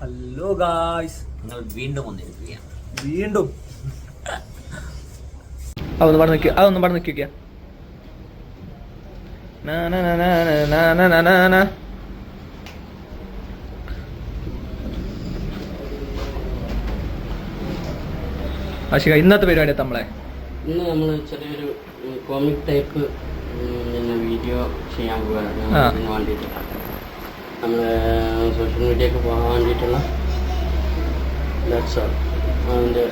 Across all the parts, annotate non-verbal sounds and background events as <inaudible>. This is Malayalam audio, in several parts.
ഹലോ ഗായ്സ് നിങ്ങൾ വീണ്ടും വന്നിരിക്കുകയാണ്. വീണ്ടും. അതൊന്ന് പാടി നിൽക്കുക അതൊന്ന് പാടി നിൽക്കുക ആശിക ഇന്നത്തെ പരിപാടി നമ്മളെ? ഇന്ന് നമ്മൾ ചെറിയൊരു കോമിക് ടൈപ്പ് വീഡിയോ ചെയ്യാൻ പോവുകയാണ്. വേണ്ടിയിട്ട് നമ്മൾ സോഷ്യൽ മീഡിയക്ക് പോകാൻ വേണ്ടിയിട്ടുള്ള all. അതിന്റെ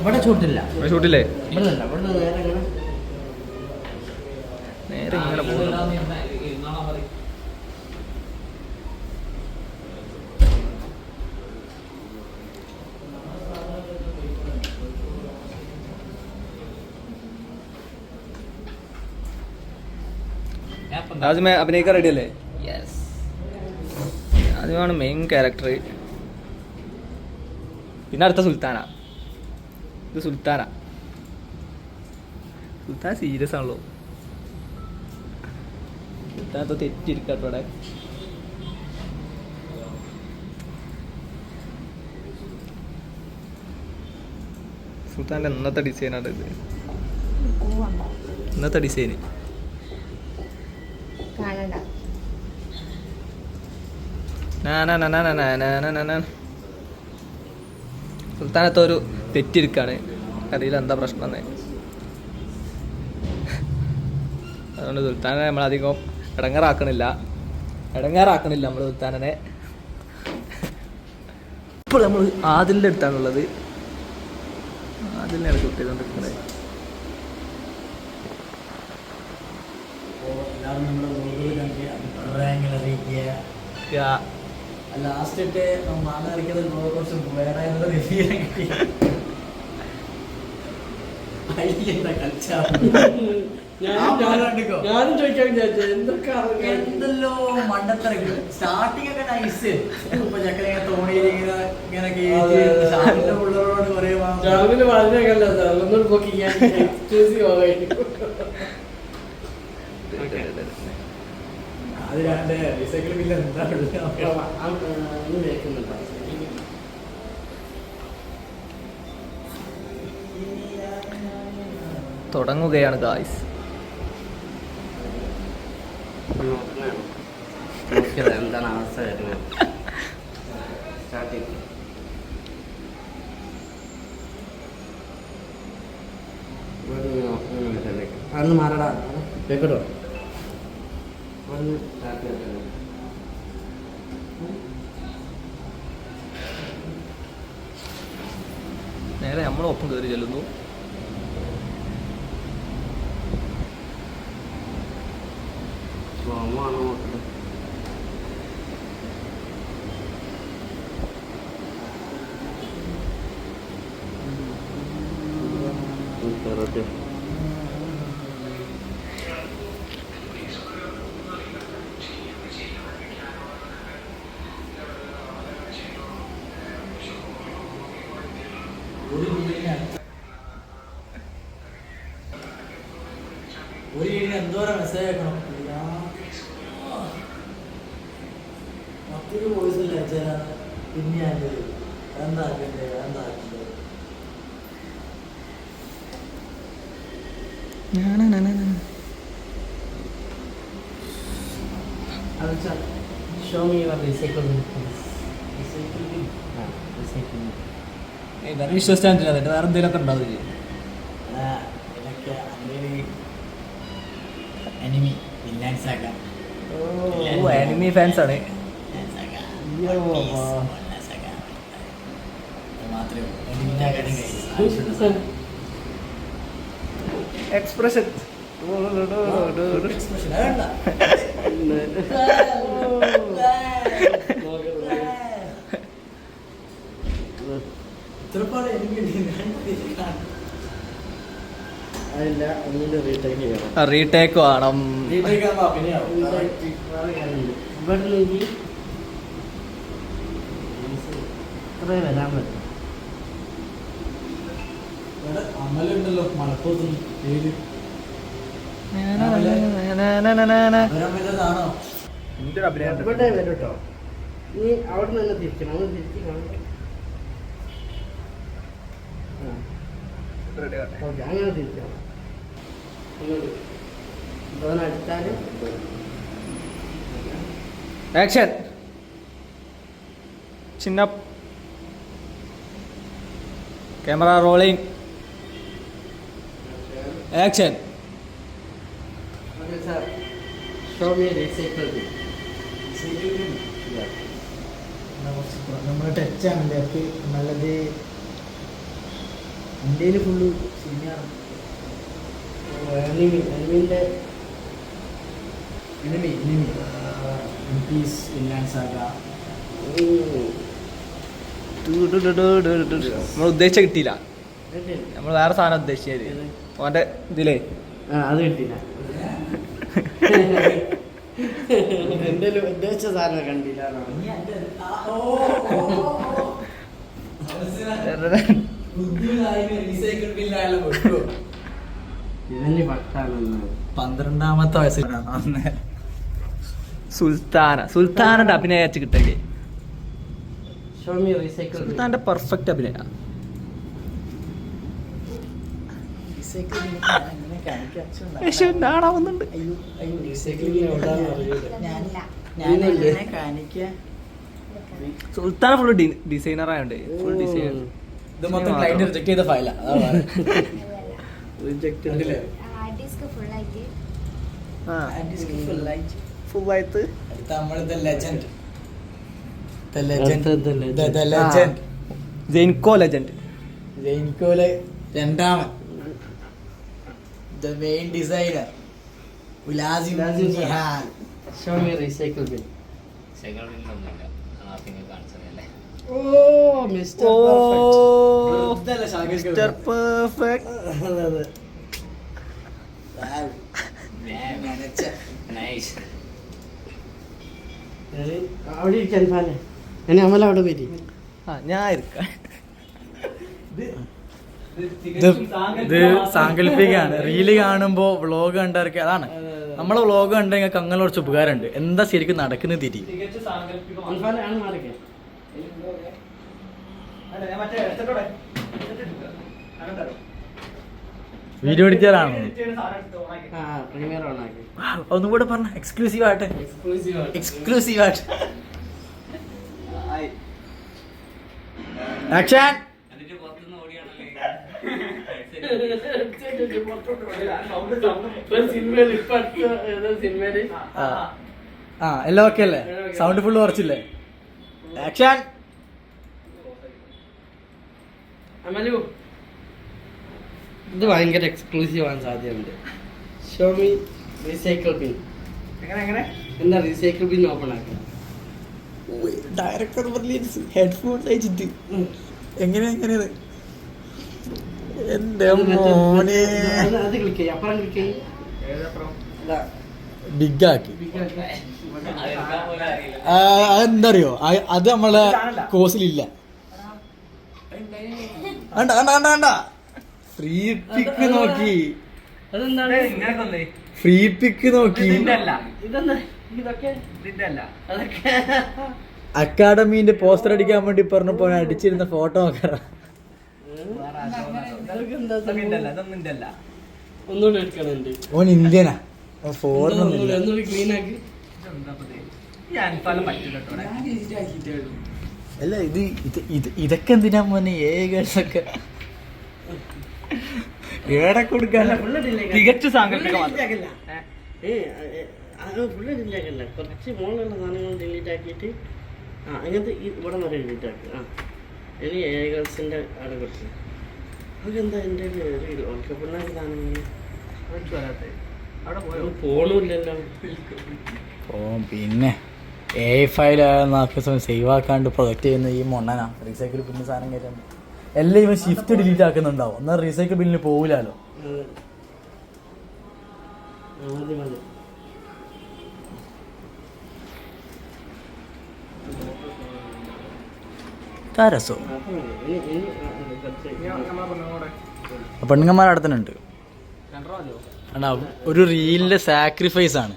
ഇവിടെ ചൂട്ടില്ല. ഷൂട്ടില്ലേ ഇവിടെ ചൂട്ടില്ലേ? ഇവിടെ നേരെ ഇങ്ങനെ നേരെ ഇങ്ങനെ പോകുന്നു. ആദ്യമേ അഭിനയിക്കാൻ റെഡി അല്ലേ? യെസ് ആദ്യമാണ് മെയിൻ ക്യാരക്ടർ പിന്നെ അടുത്ത സുൽത്താന. ഇത് സുൽത്താന. സുൽത്താൻ സീരിയസ് ആണല്ലോ. സുൽത്താൻ എന്തോ തെറ്റിരിക്കട്ടോ അവിടെ. സുൽത്താന്റെ ഇന്നത്തെ ഡിസൈനാണ് ഇത്. ഇന്നത്തെ ഡിസൈന് കാണണ്ട സുൽത്താനത്തെ ഒരു തെറ്റിരിക്കാണ്. അറിയില്ല എന്താ പ്രശ്നം എന്ന് അതുകൊണ്ട് സുൽത്താനെ നമ്മളധികം ഇടങ്ങാറാക്കണില്ല ഇടങ്ങാറാക്കണില്ല നമ്മൾ സുൽത്താനെ ഇപ്പോൾ നമ്മൾ ആദിലിന്റെ അടുത്താണുള്ളത്. ആദിലിനെയാണ് ഷൂട്ട് ചെയ്തുകൊണ്ടിരിക്കുന്നത് യാ- ലാസ്റ്റ് ഇട്ട് മാങ്ങ കളിക്കുന്നത് കുറച്ച് വേറെ കിട്ടി. അയ്യെന്താ കളിച്ചാ ഞാനും ചോദിക്കാൻ വിചാരിച്ചു എന്തൊക്കെ എന്തെല്ലോ മണ്ടത്തിറങ്ങി സ്റ്റാർട്ടിങ് ഒക്കെ നൈസ് ഇപ്പൊ ചക്കര തോണിയിൽ ഇങ്ങനെ ഇങ്ങനെ കുറെ രാവിലെ പറഞ്ഞേക്കല്ല സാർ ഒന്നും നോക്കി ഞാൻ എക്സ്ക്ലൂസീവ് അത് രണ്ട് റീസൈക്കിൾ ബില്ല് എന്താ തുടങ്ങുകയാണ് ഗായ്സ് എന്താണ് അവസ്ഥ വരുന്നത്? സ്റ്റാർട്ട് ചെയ്തു അന്ന് മാറടാ. കേക്കട്ടോ? ഒന്ന് ഹാപ്പി ആക്കണം നേരെ നമ്മളൊപ്പം കയറി ചെല്ലുന്നു Gracias. നോക്കുന്നത് ഓക്കെ ഒരു വീടിന് എന്തോരം മെസ്സേജ് അയക്കണം മറ്റൊരു വോയിസ് ഇല്ല അയച്ചാൽ പിന്നെ ഞാൻ ചോദിക്കും, എന്താ ആക്കണ്ടേ എന്താ ആക്കണ്ടേ show me your recycle recycle വേറെ വിശ്വസിച്ചാൽ എന്നിട്ട് വേറെ എന്തെങ്കിലുമൊക്കെ ഉണ്ടാവില്ലേ അതാ, ഇതൊക്കെ അങ്ങനെ എനിമി വില്ലാൻസ് ആക്കാം. ഓ എനിമി ഫാൻസ് ആണ്. വില്ലാൻസ് ആക്കാം. വില്ലാൻസ് ആക്കാം. അത് മാത്രമേ ഉള്ളൂ. എനിമിനെ ആക്കാനും കഴിയില്ല. എക്സ്പ്രഷൻ അതില്ല <laughs> ഒന്നിന്റെ റീടേക്ക് ചെയ്യണം. റീടേക്ക് വേണം. ഇത്രേ വരാൻ പറ്റും. അമലുണ്ടല്ലോ മലപ്പുറത്ത് പേര് എന്റെ നീ അവിടെ നിന്ന് തിരിക്കണം ആക്ഷൻ ചിന്ന camera rolling action okay sir show me recycle നമ്മൾ ടച്ച് ആണല്ലേ അപ്പോൾ നല്ലത്. ഇന്ത്യയിൽ ഫുള്ള് സിനിമയാണ് എനിമി എനിമിന്റെ എനിമി എനിമി പീസ് ഇല്ലാൻ സാഗ നമ്മൾ ഉദ്ദേശിച്ച കിട്ടിയില്ല. നമ്മൾ വേറെ സാധനം ഉദ്ദേശിച്ചത്. ഓന്റെ ഇതിലേ. ആ അത് കിട്ടില്ല എന്റെ ഉദ്ദേശിച്ച സാധനം കണ്ടില്ല പന്ത്രണ്ടാമത്തെ വയസ്സിലാണ് സുൽത്താന. സുൽത്താനന്റെ അഭിനയം വെച്ച് കിട്ടല്ലേ സുൽത്താന്റെ പെർഫെക്റ്റ് അഭിനയ. റീസൈക്കിൾ അങ്ങനെ സുൽത്താൻ ഫുൾ ഡിസൈനർ ആയോണ്ട് ഫുൾ ഡിസൈനർ ഇത് മൊത്തം ക്ലൈന്റ് റിജക്ട് ചെയ്ത ഫയലാ ഫുൾ <laughs> ആയിട്ട്. നമ്മൾ the legend the legend the. Legend Jainco legend ജെയിൻകോലെ രണ്ടാമൻ. ദ മെയിൻ ഡിസൈനർ ഉലാസിം ഉലാസിം Nihal show me recycle bin സെക്കൻഡിലൊന്നുമില്ല ആദ്യം കാണിച്ചതല്ലേ. ഓ മിസ്റ്റർ ഓ ഇതല്ല ഷാകിർ മിസ്റ്റർ പെർഫെക്റ്റ് നൈസ് അവിടെ ഇരിക്കാൻ ഫാനെ എന്നെ അമല അവിടെ വരി ആ ഞാൻ ഇരിക്കാം ഇത് സാങ്കല്പികമാണ് റീൽ കാണുമ്പോ വ്ളോഗ് കണ്ടവർക്ക് അതാണ്. നമ്മളെ വ്ളോഗ് കണ്ടെങ്കിൽ അങ്ങനെ കുറച്ച് ഉപകാരമുണ്ട്. എന്താ ശരിക്കും നടക്കുന്നത് തിരി? വീഡിയോ എഡിറ്ററാണോ ഒന്നും കൂടെ പറഞ്ഞ. എക്സ്ക്ലൂസീവ് ആട്ടെ എക്സ്ക്ലൂസീവ് ആട്ടെ ആക്ഷൻ എന്നിട്ട് പുറത്തുനിന്ന് ഓടിയാണല്ലേ സിനിമയിൽ ഇപ്പൊ അടുത്ത ഏതോ സിനിമയിൽ ആ എല്ലാം ഓക്കെ അല്ലേ? സൗണ്ട് ഫുള്ള് കുറച്ചില്ലേ? ആക്ഷൻ അമലു ഇത് ഭയങ്കര എക്സ്ക്ലൂസീവ് ആവാൻ സാധ്യതയുണ്ട്. ഷോമി റീസൈക്കിൾ ബിൻ എന്താ റീസൈക്കിൾ ബിൻ ഓപ്പൺ ആക്കുക ഡയറക്ടർ ഹെഡ്ഫോൺ അയച്ചിട്ട് എങ്ങനെയാ എങ്ങനെയത്? എന്റെ മോനെ. അത് അതെന്തറിയോ? അത് നമ്മളെ കോഴ്സിലില്ല. വേണ്ട വേണ്ട വേണ്ട വേണ്ട. ഫ്രീ പിക്ക് നോക്കി. അതെന്താണ്? ഫ്രീ പിക്ക് നോക്കി. അക്കാഡമിന്റെ പോസ്റ്റർ അടിക്കാൻ വേണ്ടി പറഞ്ഞപ്പോ അടിച്ചിരുന്ന ഫോട്ടോ നോക്കണം ഇതൊക്കെ എന്താ സംഭവം? ഒന്നും ഒന്നുകൂടി എടുക്കണുണ്ട് ഓൻ ഇന്ത്യനാ. ഫോറിനൊന്നുമില്ല ഒന്നുകൂടി ക്ലീൻ ആക്കി. അല്ല ഇത് ഇത് ഇത് ഇതൊക്കെ എന്തിനാ മോനെ? ഏകദേശമൊക്കെ. ഏടെ കൊടുക്കാൻ തികച്ച സാങ്കല്പിക മാത്രം ഫുള്ള് ഡിലീറ്റ് ആക്കല്ല കുറച്ച് മുകളിലുള്ള സാധനങ്ങൾ ഡിലീറ്റ് ആക്കിയിട്ട് ആ അങ്ങനത്തെ ഇവിടെ വരെ ഡിലീറ്റ് ആക്കി. ആ. ഇനി ഏകൾസിന്റെ ആടെ കൊടുത്തു അതെന്താ എന്റെ ഒരു ഉൾക്കപ്പിണ്ണാക്കി സാധനങ്ങൾ അവിടെ പോണില്ലല്ലോ ഓ പിന്നെ എ ഫയൽ നാക്കിയ സമയം സേവ് ആക്കാണ്ട് പ്രൊജക്ട് ചെയ്യുന്ന ഈ മൊണ്ണനാ. റീസൈക്കിൾ പിന്നെ സാധനം കയറ്റാൻ. എല്ലാം ഇവൻ ഷിഫ്റ്റ് ഡിലീറ്റ് ആക്കുന്നുണ്ടാവും. എന്നാൽ റീസൈക്കിൾ ബില്ലിന് പോകില്ലല്ലോ മതി രസം തന്നെ ഉണ്ട് ഒരു റീലിന്റെ സാക്രിഫൈസ് ആണ്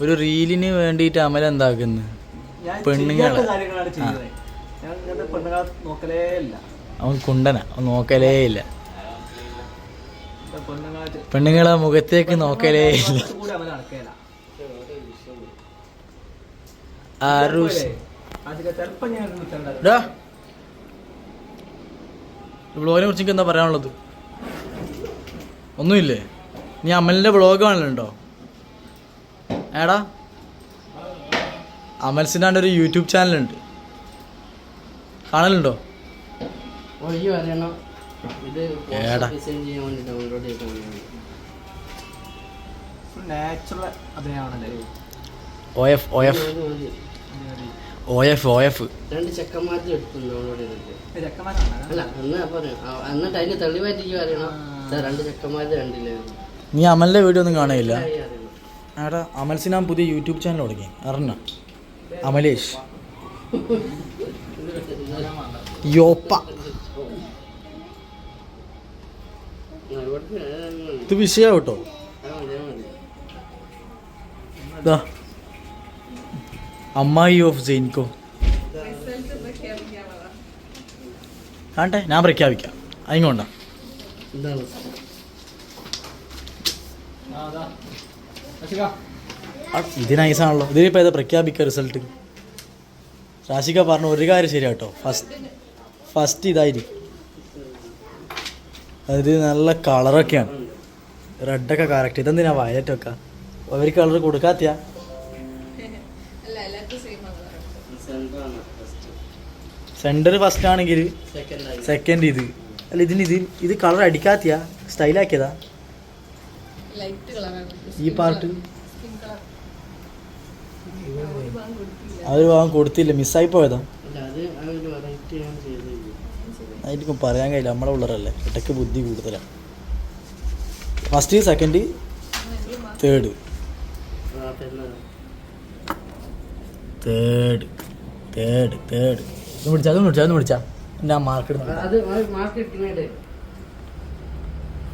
ഒരു റീലിന് വേണ്ടിയിട്ട് അമല എന്താക്കുന്നു? പെണ്ണുങ്ങളെ. അവൻ കുണ്ടന. അവൻ നോക്കലേ ഇല്ല. പെണ്ണുങ്ങളെ മുഖത്തേക്ക് നോക്കലേ ഇല്ല. കൂടെ ബ്ലോഗിനെ കുറിച്ച് എനിക്ക് എന്താ പറയാനുള്ളത്? ഒന്നുമില്ലേ? നീ അമലിന്റെ ബ്ലോഗ് കാണലുണ്ടോ? ഏടാ. അമൽസിനാണ്ട് ഒരു യൂട്യൂബ് ചാനലുണ്ട്. കാണലുണ്ടോ? ഏടാ. O F O F. O F O F രണ്ട് എടുത്തു അല്ല പറയാം ആ, എന്നിട്ട് അതിന് തെളിവായിട്ട് അറിയണം? രണ്ട് ചെക്കന്മാരുടെ രണ്ടില്ലായിരുന്നു നീ അമലിന്റെ വീഡിയോ ഒന്നും കാണുകയില്ല? അമൽ അമൽസിനാൻ പുതിയ യൂട്യൂബ് ചാനൽ തുടങ്ങി. അറിഞ്ഞ? അമലേഷ്. യോപ്പ. ഇത് ഏതാണ്? ഇത് അമ്മായി ഓഫ് ജെയിൻകോ. കാണട്ടെ ഞാൻ പ്രഖ്യാപിക്കാം. അതിങ്ങോണ്ട ഇത് നൈസാണല്ലോ ഇതിനിപ്പോൾ ഏതാ പ്രഖ്യാപിക്കുക റിസൾട്ട് രാശിക പറഞ്ഞ ഒരു കാര്യം ശരിയാട്ടോ. ഫസ്റ്റ് ഫസ്റ്റ് ഇതായിരിക്കും അത് നല്ല കളറൊക്കെയാണ് റെഡൊക്കെ കറക്റ്റ് ഇതെന്തിനാ? വയലറ്റ് അവർ കളർ കൊടുക്കാത്തിയാ. സെന്റർ ഫസ്റ്റ് ആണെങ്കിൽ സെക്കൻഡ് ഇത്. അല്ല ഇതിന് ഇത് ഇത് കളർ അടിക്കാത്തിയാ? സ്റ്റൈലാക്കിയതാ ലൈറ്റ് കളറാണ് ഈ പാർട്ട് സ്കിൻ ഭാഗം കൊടുത്തില്ല മിസ്സായി പോയതാ. അല്ല അത് ആ ഒരു വെറൈറ്റി ആണ് ചെയ്തത്. അതായിരിക്കും പറയാൻ കഴിയില്ല നമ്മളെ ഉള്ളറല്ലേ ഇടയ്ക്ക് ബുദ്ധി കൂടുതലാണ് first second third third third third ഒന്ന് പിടിച്ചാ ഒന്ന് പിടിച്ചാ ഒന്ന് പിടിച്ചാ. ഞാൻ മാർക്ക് ഇടുന്നു അത് മാർക്കറ്റിനേട്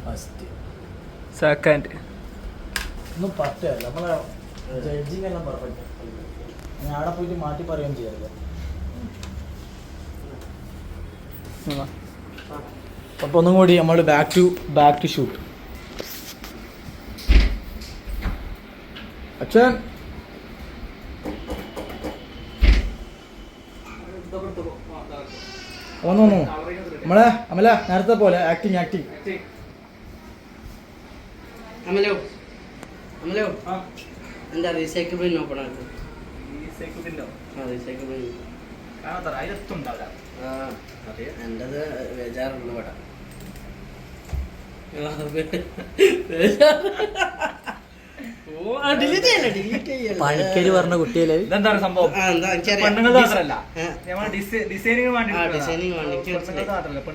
ഫസ്റ്റ് സെക്കൻഡ് ഒന്നും പറ്റില്ല നമ്മളെ ജഡ്ജിങ് എല്ലാം പെർഫെക്റ്റ് ഞാൻ അവിടെ പോയിട്ട് മാറ്റി പറയുകയും ചെയ്യാറില്ല. അപ്പോൾ ഒന്നും കൂടി നമ്മൾ back to back to shoot അച്ഛൻ. വന്നു വന്നു നമ്മളെ അമല നേരത്തെ പോലെ. ആക്ടിങ് ആക്ടിങ് അമലോ അമലോ. എന്താ റീസൈക്കിൾ ബിൻ ഓപ്പൺ ആക്കും ആ റീസൈക്കിൾ ബിൻ എന്റെത് ബേജാറുള്ളു ഇവിടെ പണിക്കര് പറഞ്ഞ കുട്ടിയല്ലേ? ഇതെന്താ സംഭവം? ആ എന്താ എനിക്കറിയാം പെണ്ണുങ്ങളുടെ മാത്രമല്ല ആ. നമ്മൾ ഡിസൈനിങ് വേണ്ടി ആ, designing വേണ്ടി. എനിക്ക് മനസ്സിലായി.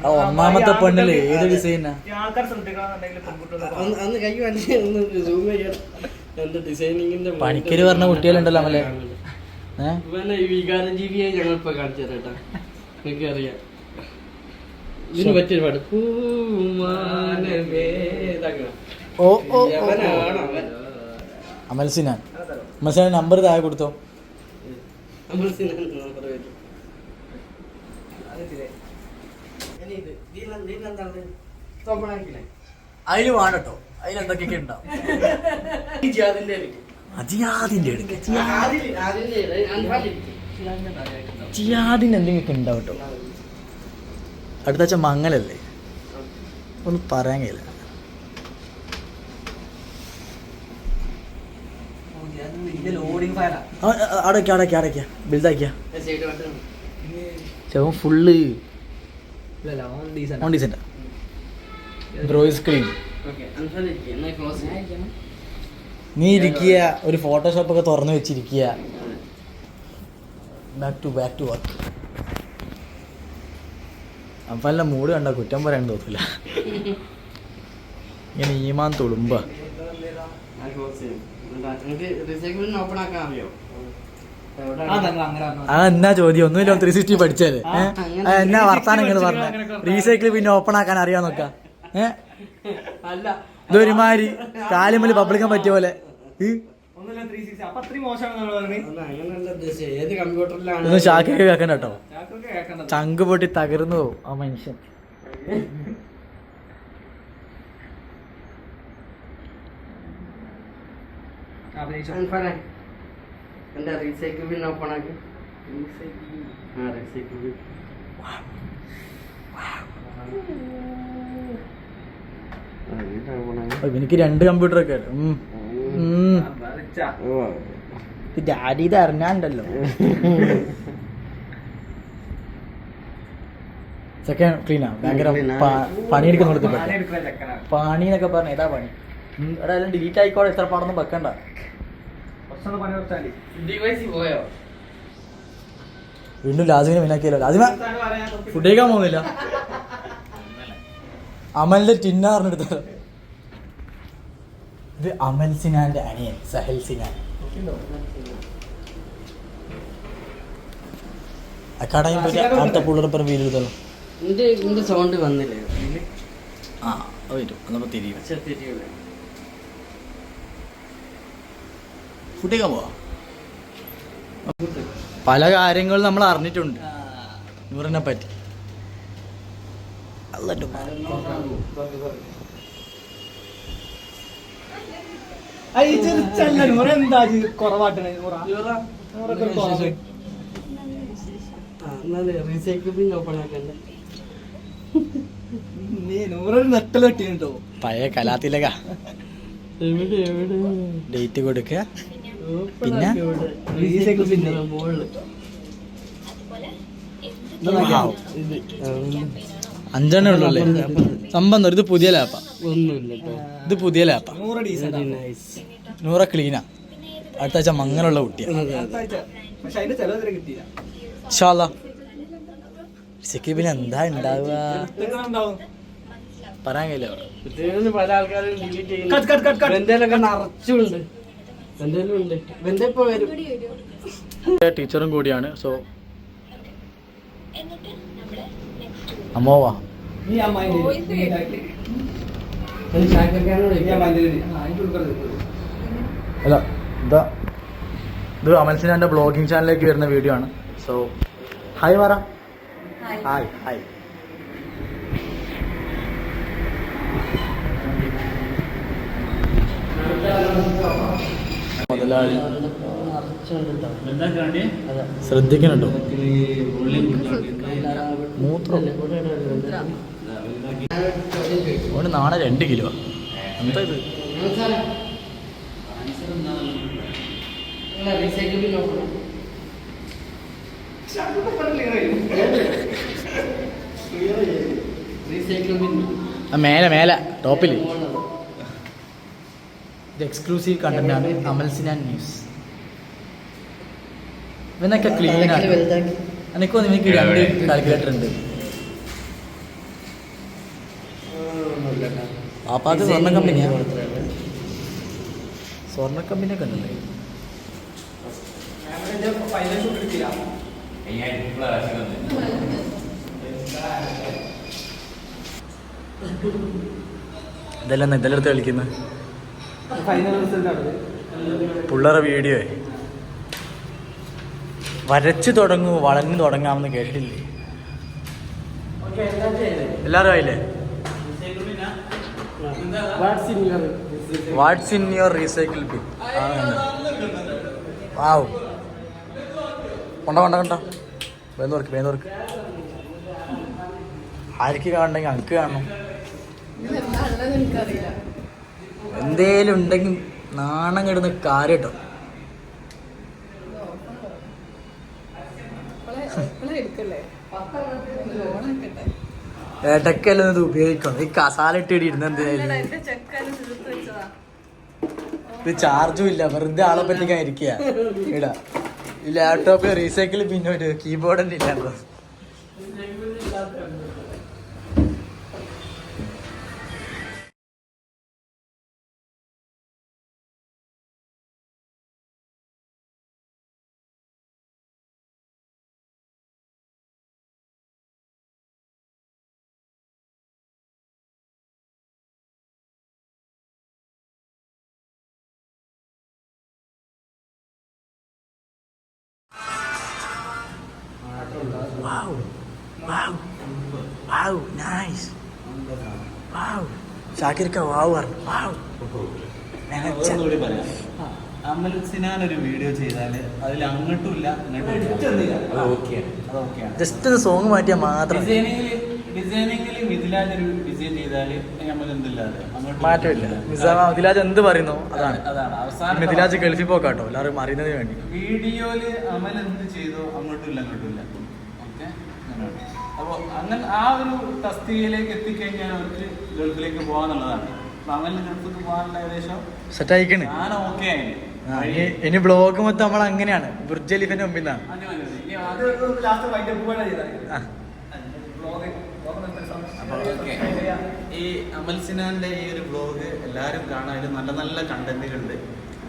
ആ ഒന്നാമത്തെ പെണ്ണിൽ ഏത് ഡിസൈനാ? ആൾക്കാർ ശ്രദ്ധിക്കണമെന്നുണ്ടെങ്കിൽ പെൺകുട്ടികൾ ഒന്ന് കൈ ഒന്ന് സൂം ചെയ്യണം. ഡിസൈനിങ്ങിന്റെ പണിക്കര് പറഞ്ഞ കുട്ടികളുണ്ടല്ലോ ഏ? ഇവനെ ഈ വികാരജീവിയെ ഞങ്ങൾ ഇപ്പൊ കാണിച്ചു തരട്ടാ എനിക്കറിയാം ഇതിന് പറ്റിയൊരു പാട്ട് പൂമാനമേ ഇതാക്കണം. ഓ ഓ ഓ, അവൻ. അമൽസിനാൻ അമൽസിനാൻ നമ്പർ താഴെ കൊടുത്തോ. വരും. അതിൽ വേണട്ടോ. അതിൽ എന്തൊക്കെയൊക്കെ ഉണ്ടാവും. ഈ ജാതിന്റെ ഇരിക്കും. അജിയാദിന്റെ അൻപാലിരിക്കും. ജിയാദിന് എന്തെങ്കിലുമൊക്കെ ഉണ്ടാവും കേട്ടോ അടുത്ത ആഴ്ച മങ്ങലല്ലേ ഒന്നും പറയാൻ കഴിയില്ല ലോഡിങ് ഫയലാ ആ, ആ, അടയ്ക്ക അടയ്ക്ക അടയ്ക്ക. ബിൽഡാക്കിയ. ചെവൻ ഫുള്ള് ഓൺ ഡീസന്റ്. എന്നാ close ചെയ്യാം. നീ ഇരിക്കുക ഒരു ഫോട്ടോഷോപ്പ് ഒക്കെ തുറന്നു വെച്ചിരിക്കുക back to back to work അപ്പം എല്ലാം മൂഡ് കണ്ട കുറ്റം പറയാൻ തോന്നില്ല <laughs> ഇങ്ങനെ ഈമാൻ തുളുമ്പ. എന്നാ ചോദ്യം? ഒന്നുമില്ല ത്രീ സിക്സ്റ്റി പഠിച്ചാൽ അങ്ങനെ എന്നാ വർത്താനം നിങ്ങൾ 360 പറഞ്ഞ? റീസൈക്കിൾ പിന്നെ ഓപ്പൺ ആക്കാൻ അറിയാൻ നോക്ക. ഏഹ് ഇതൊരുമാതിരി കാലുമ്പിൽ പബ്ലിക്കാൻ പറ്റിയ പോലെ. ഷാക്കൊക്കെ കേട്ടോ ചങ്ക് പൊട്ടി തകർന്നു പോകും ആ മനുഷ്യൻ. എന്താ റീസൈക്കിൾ ബിൻ ഓപ്പൺ ആക്കി? ആ റീസൈക്കിൾ ബിൻ എനിക്ക് രണ്ട് കമ്പ്യൂട്ടർ ഒക്കെ ഡാഡി ഇത് അറിഞ്ഞാണ്ടല്ലോ. സെക്കൻഡ് ക്ലീനാ ഭയങ്കര പണിയെടുക്കുന്നിടത്ത് പണി എന്നൊക്കെ പറഞ്ഞ ഏതാ പണി. എടാ ഡിലീറ്റ് ആയിക്കോളെ എത്ര പാടൊന്നും വെക്കണ്ട കുറച്ചൊന്ന് പണി കൊടുത്താലി ഡിവൈസ് പോയോ വീണ്ടും ലാസിമിനെ മിനാക്കിയല്ലോ ലാസിമ ഫുഡ് കഴിക്കാൻ പോകുന്നില്ല. അമലിന്റെ എടുത്തത്. ഇത് അമൽ സിനാന്റെ അനിയൻ സഹൽ സിനാൻ അക്കാഡമി പോയിട്ട് അടുത്ത നിന്റെ നിന്റെ സൗണ്ട് വന്നില്ലേ? ആ വരും. എന്നപ്പോ തിരിയും. തിരിയൂല ഫുഡ് കഴിക്കാൻ പോവാ? പല കാര്യങ്ങളും നമ്മൾ അറിഞ്ഞിട്ടുണ്ട്. നൂറിനെ പറ്റി. എന്താ കുറവാട്ടണേ പഴയ കലാത്തിലക ഡേറ്റ് കൊടുക്കുക Open പിന്നെ? അഞ്ചെണ്ണേ ഉള്ളൂ അല്ലേ? സംബന്ധം ഇത് പുതിയ ലാപ്പ. ഒന്നുമില്ല ഇത് പുതിയ ലാപ്പ. നൂറ് ക്ലീനാ. അടുത്ത ആഴ്ച മങ്ങനുള്ള കുട്ടിയാ. ഷാല സിക്കിബിന് എന്താ ഉണ്ടാവുക ഉണ്ടാവും പറയാൻ കഴിയില്ല. ടീച്ചറും കൂടിയാണ് സോ അമ്മോവാ ഉൾപ്പെടുത്തി അല്ല ഇതാ ഇത് അമൽസിനാന്റെ ബ്ലോഗിങ് ചാനലിലേക്ക് വരുന്ന വീഡിയോ ആണ്. സോ ഹായ് മാറ ഹായ് ഹായ് മുതലാളി. ശ്രദ്ധിക്കണോ കേട്ടോ മൂത്രം. അതുകൊണ്ട് നാളെ രണ്ട് കിലോ. എന്താ ഇത്? മേലെ മേലെ. ടോപ്പിൽ ഇത് എക്സ്ക്ലൂസീവ് കണ്ടന്റ് ആണ് അമൽ സിനാൻ ന്യൂസ് ഇവനൊക്കെ ക്ലീൻ ആണ്. എനിക്കോ നിങ്ങൾക്ക് രണ്ട് കാൽക്കുലേറ്റർ ഉണ്ട്. പാപ്പാത്ത് സ്വർണ കമ്പനിയാ സ്വർണ കമ്പനിയൊക്കെ ഉണ്ടല്ലേ ഫൈനൽ ഷൂട്ട് എടുക്കില്ല ഇതെല്ലാം ഇതെല്ലാം എടുത്ത് കളിക്കുന്നത് ഫൈനൽ പിള്ളേരെ വീഡിയോ വരച്ചു തുടങ്ങൂ വളഞ്ഞു തുടങ്ങാമെന്ന് കേട്ടില്ലേ എല്ലാവരും ആയില്ലേ? What's in your what's in your recycle bin wow കൊണ്ട കൊണ്ട കൊണ്ട. വേന്നോർക്ക് വേന്നോർക്ക് ആർക്ക് കാണണമെങ്കിൽ അനക്ക് കാണണം. എന്തേലും ഉണ്ടെങ്കിൽ നാണം കിടന്ന് കാര്യം കേട്ടോ ഇത് ഉപയോഗിക്കണം. ഈ കസാല ഇട്ടിടി ഇരുന്ന് വെച്ചതാ ഇത് ചാർജും ഇല്ല. വെറുതെ ആളെ പറ്റിക്കാൻ ഇരിക്കുക ഇടാ. ഈ ലാപ്ടോപ്പ് റീസൈക്കിൾ പിന്നോട്ട് കീബോർഡ് തന്നെ ഇല്ലാണ്ടോ വാവ് Wow. Wow. Nice. Wow. ഷാക്കിർക്ക വാവ് പറഞ്ഞു. വാവ് അമൽ സിനാൻ ഒരു വീഡിയോ ചെയ്താൽ അതിൽ അങ്ങോട്ടും ഇല്ല ഇങ്ങോട്ടും ജസ്റ്റ് ഒരു സോങ് മാറ്റിയാൽ മാത്രം ഡിസൈനിങ്ങിൽ മിഥിലാജ് ഒരു ഡിസൈൻ ചെയ്താൽ നമ്മൾ എന്തില്ലാതെ? അങ്ങോട്ടും മാറ്റമില്ല. മിഥിലാജ് എന്ത് പറയുന്നു? അതാണ്. അതാണ്. അവസാനം മിഥിലാജ് ഗൾഫിൽ പോക്കാട്ടോ. എല്ലാവരും അറിയുന്നതിന് വേണ്ടി. വീഡിയോയിൽ അമൽ എന്ത് ചെയ്തോ? അങ്ങോട്ടും ഇല്ല അങ്ങോട്ടും ഇല്ല. അപ്പോൾ അങ്ങനെ ആ ഒരു തസ്തികയിലേക്ക് എത്തിക്കഴിഞ്ഞാൽ അവർക്ക് ഗൾഫിലേക്ക് പോകാന്നുള്ളതാണ്. അപ്പൊ അങ്ങനെ ഗൾഫിലേക്ക് പോകാനുള്ള ഏകദേശം സെറ്റ് ആയിക്കണ്. ഞാൻ ഓക്കെ ആയി ഇനി- ബ്ലോഗ് മൊത്തം നമ്മൾ അങ്ങനെയാണ്. ബുർജ് ഖലീഫിന്റെ മുമ്പിൽ നിന്നാണ് ഈ അമൽ സിനാന്റെ ഈ ഒരു ബ്ലോഗ് എല്ലാവരും കാണാൻ നല്ല നല്ല കണ്ടന്റുകളുണ്ട്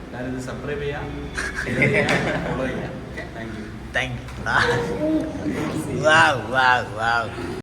എല്ലാവരും ഇത് സബ്സ്ക്രൈബ് ചെയ്യാം. ഫോളോ ചെയ്യാം. Okay thank you thank you wow wow wow